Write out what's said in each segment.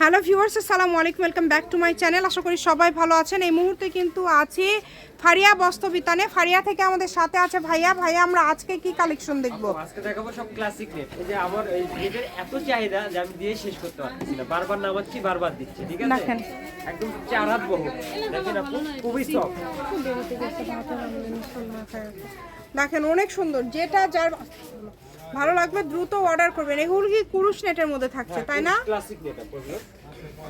Hello viewers আসসালামু আলাইকুম welcome back to my channel. আশা করি সবাই ভালো আছেন। এই মুহূর্তে কিন্তু আছি ফারিয়া বস্ত্রবিতানে। ফারিয়া থেকে আমাদের সাথে আছে ভাইয়া। ভাইয়া আমরা আজকে কি কালেকশন দেখব? আজকে দেখাবো সব ক্লাসিক নেট এই যে আমার এই নেটের এত চাহিদা যে আমি দিয়ে শেষ করতে পারতেছি না। বারবার নামাচ্ছি বারবার দিচ্ছি ঠিক আছে? দেখেন। একদম চার হাত বহু দেখেন আপু খুবই সফট দেখেন অনেক সুন্দর। যেটা যার ভালো লাগবে দ্রুত অর্ডার করবেন। এগুলো কি কুরুশ নেটের মধ্যে থাকছে তাই না? ক্লাসিক নেট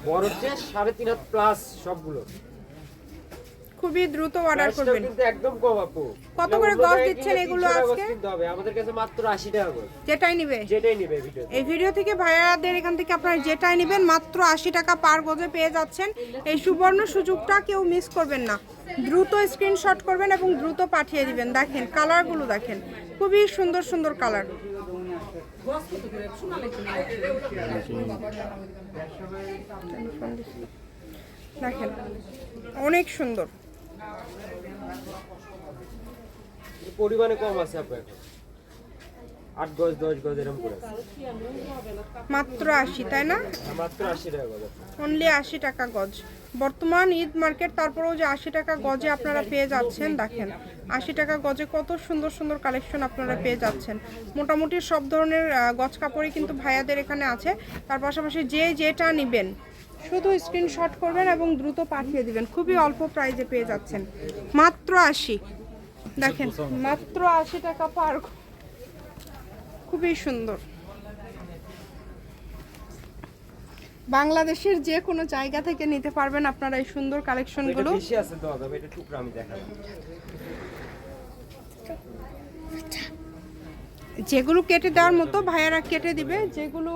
বড় হচ্ছে সাড়ে তিন হাত প্লাস সবগুলো। খুবই দ্রুত অর্ডার করবেন। কিন্তু একদম কম আপু। কত করে গজ দিচ্ছেন এগুলো 300 আজকে? কিনতে হবে। আমাদের কাছে মাত্র আশি টাকা করে যেটাই নিবে? যেটাই নিবে ভিডিও এই ভিডিও থেকে ভাইয়াদের এখান থেকে আপনারা যেটাই নেবেন মাত্র আশি টাকা পার গজে পেয়ে যাচ্ছেন। এই সুবর্ণ সুযোগটা কেউ মিস করবেন না। দ্রুত স্ক্রিনশট করবেন এবং দ্রুত পাঠিয়ে দিবেন। দেখেন কালারগুলো দেখেন। খুবই সুন্দর সুন্দর কালার দেখেন, অনেক সুন্দর। পরিমাণে কম আছে আপু এখন আট গজ দশ গজ এরকম করে মাত্র আশি তাই না? মাত্র আশি টাকা গজ অনলি আশি টাকা গজ। বর্তমান ঈদ মার্কেট তারপরেও যে আশি টাকা গজে আপনারা পেয়ে যাচ্ছেন দেখেন আশি টাকা গজে কত সুন্দর সুন্দর কালেকশন আপনারা পেয়ে যাচ্ছেন। মোটামুটি সব ধরনের গজ কাপড়ই কিন্তু ভাইয়াদের এখানে আছে। তার পাশাপাশি যে যেটা নেবেন শুধু স্ক্রিনশট করবেন এবং দ্রুত পাঠিয়ে দিবেন। খুবই অল্প প্রাইজে পেয়ে যাচ্ছেন। মাত্র আশি। দেখেন মাত্র আশি টাকা পার খুবই সুন্দর। বাংলাদেশের যে কোনো জায়গা থেকে নিতে পারবেন আপনারা এই সুন্দর কালেকশনগুলো যেগুলো কেটে দেওয়ার মতো ভাইয়ারা কেটে দিবে যেগুলো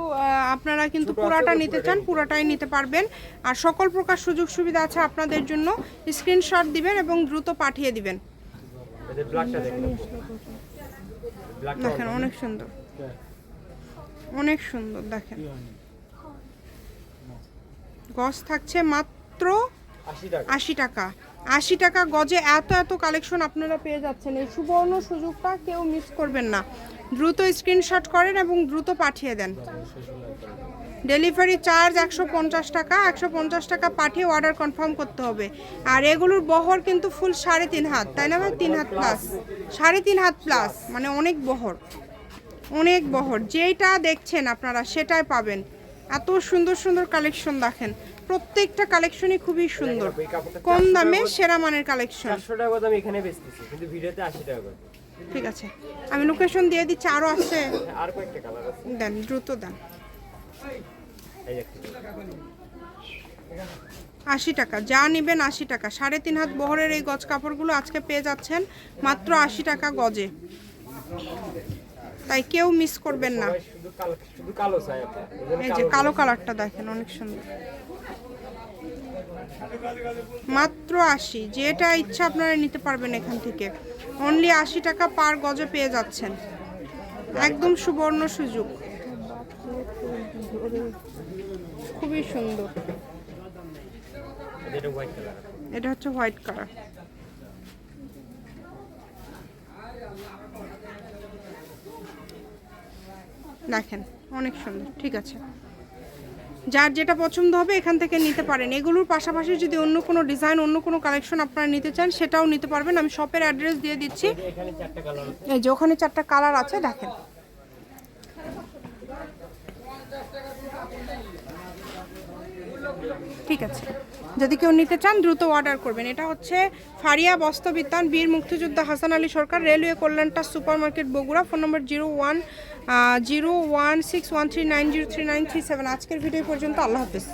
আপনারা কিন্তু পুরাটা নিতে চান পুরাটাই নিতে পারবেন। আর সকল প্রকার সুযোগ সুবিধা আছে আপনাদের জন্য স্ক্রিনশট দিবেন এবং দ্রুত পাঠিয়ে দিবেন। দেখেন দেখেন অনেক সুন্দর। অনেক সুন্দর দেখেন। গজ থাকছে মাত্র আশি টাকা। আশি টাকা। গজে এত এত কালেকশন আপনারা পেয়ে যাচ্ছেন। এই সুবর্ণ সুযোগটা কেউ মিস করবেন না। দ্রুত স্ক্রিনশট করেন এবং দ্রুত পাঠিয়ে দেন। ডেলিভারি চার্জ একশো পঞ্চাশ টাকা একশো পঞ্চাশ টাকা পাঠিয়ে অর্ডার কনফার্ম করতে হবে। আর এগুলোর বহর কিন্তু ফুল সাড়ে তিন হাত তাই না ভাই? তিন হাত প্লাস সাড়ে তিন হাত প্লাস মানে অনেক বহর। অনেক বহর। যেটা দেখছেন আপনারা সেটাই পাবেন। এত সুন্দর সুন্দর কালেকশন দেখেন। প্রত্যেকটা কালেকশনই খুবই সুন্দর। কম দামে সেরা মানের কালেকশন টাকা করে এখানে বেচতেছি কিন্তু ভিডিওতে আশি টাকা ঠিক আছে। আমি লোকেশন দিয়ে দিচ্ছি আরও আছে। দেন দ্রুত দেন। আশি টাকা। যা নেবেন আশি টাকা। সাড়ে তিন হাত বহরের এই গজ কাপড়গুলো আজকে পেয়ে যাচ্ছেন মাত্র আশি টাকা গজে। তাই কেউ মিস করবেন না। এই যে কালো কালারটা দেখেন, অনেক সুন্দর। মাত্র আশি। যেটা ইচ্ছা আপনারা নিতে পারবেন এখান থেকে। অনলি আশি টাকা পার গজে পেয়ে যাচ্ছেন। একদম সুবর্ণ সুযোগ। খুবই সুন্দর। এটা হচ্ছে হোয়াইট কালার দেখেন অনেক সুন্দর ঠিক আছে। যার যেটা পছন্দ হবে এখান থেকে নিতে পারেন। এগুলোর পাশাপাশি যদি অন্য কোনো ডিজাইন অন্য কোনো কালেকশন আপনারা নিতে চান সেটাও নিতে পারবেন। আমি শপের অ্যাড্রেস দিয়ে দিচ্ছি। এই যে ওখানে চারটা কালার আছে দেখেন। ঠিক আছে। যদি কেউ নিতে চান, দ্রুত অর্ডার করবেন। এটা হচ্ছে ফারিয়া বস্ত্রবিতান বীর মুক্তিযোদ্ধা Hasan Ali Sarkar railway কল্যাণটা super market Bogura, phone number zero one zero one six one three nine zero three nine three seven. আজকের ভিডিও পর্যন্ত। আল্লাহ হাফিজ।